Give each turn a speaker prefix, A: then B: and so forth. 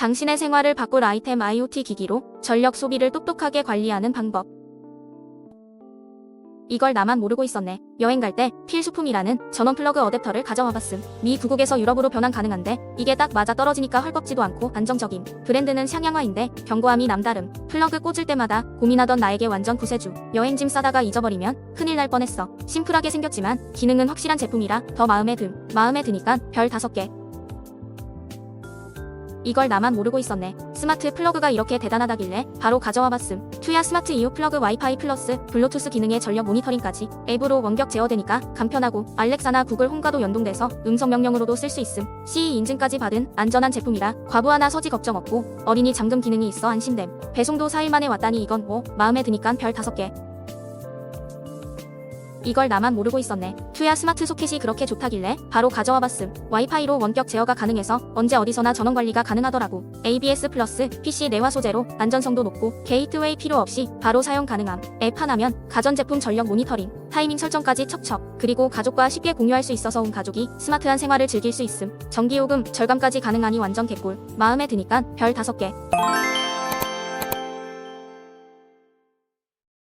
A: 당신의 생활을 바꿀 아이템 IoT 기기로 전력 소비를 똑똑하게 관리하는 방법. 이걸 나만 모르고 있었네. 여행 갈 때 필수품이라는 전원 플러그 어댑터를 가져와 봤음. 미 구국에서 유럽으로 변환 가능한데 이게 딱 맞아 떨어지니까 헐겁지도 않고 안정적임. 브랜드는 샹양화인데 견고함이 남다름. 플러그 꽂을 때마다 고민하던 나에게 완전 구세주. 여행 짐 싸다가 잊어버리면 큰일 날 뻔했어. 심플하게 생겼지만 기능은 확실한 제품이라 더 마음에 듦. 마음에 드니까 별 5개. 이걸 나만 모르고 있었네. 스마트 플러그가 이렇게 대단하다길래 바로 가져와 봤음. 투야 스마트 이오 플러그 와이파이 플러스 블루투스 기능의 전력 모니터링까지 앱으로 원격 제어되니까 간편하고 알렉사나 구글 홈과도 연동돼서 음성 명령으로도 쓸 수 있음. CE 인증까지 받은 안전한 제품이라 과부 하나 서지 걱정 없고 어린이 잠금 기능이 있어 안심됨. 배송도 4일 만에 왔다니 이건 뭐 마음에 드니깐 별 5개. 이걸 나만 모르고 있었네. 투야 스마트 소켓이 그렇게 좋다길래 바로 가져와 봤음. 와이파이로 원격 제어가 가능해서 언제 어디서나 전원 관리가 가능하더라고. ABS 플러스 PC 내화 소재로 안전성도 높고 게이트웨이 필요 없이 바로 사용 가능함. 앱 하나면 가전제품 전력 모니터링, 타이밍 설정까지 척척. 그리고 가족과 쉽게 공유할 수 있어서 온 가족이 스마트한 생활을 즐길 수 있음. 전기요금 절감까지 가능하니 완전 개꿀. 마음에 드니까 별 5개.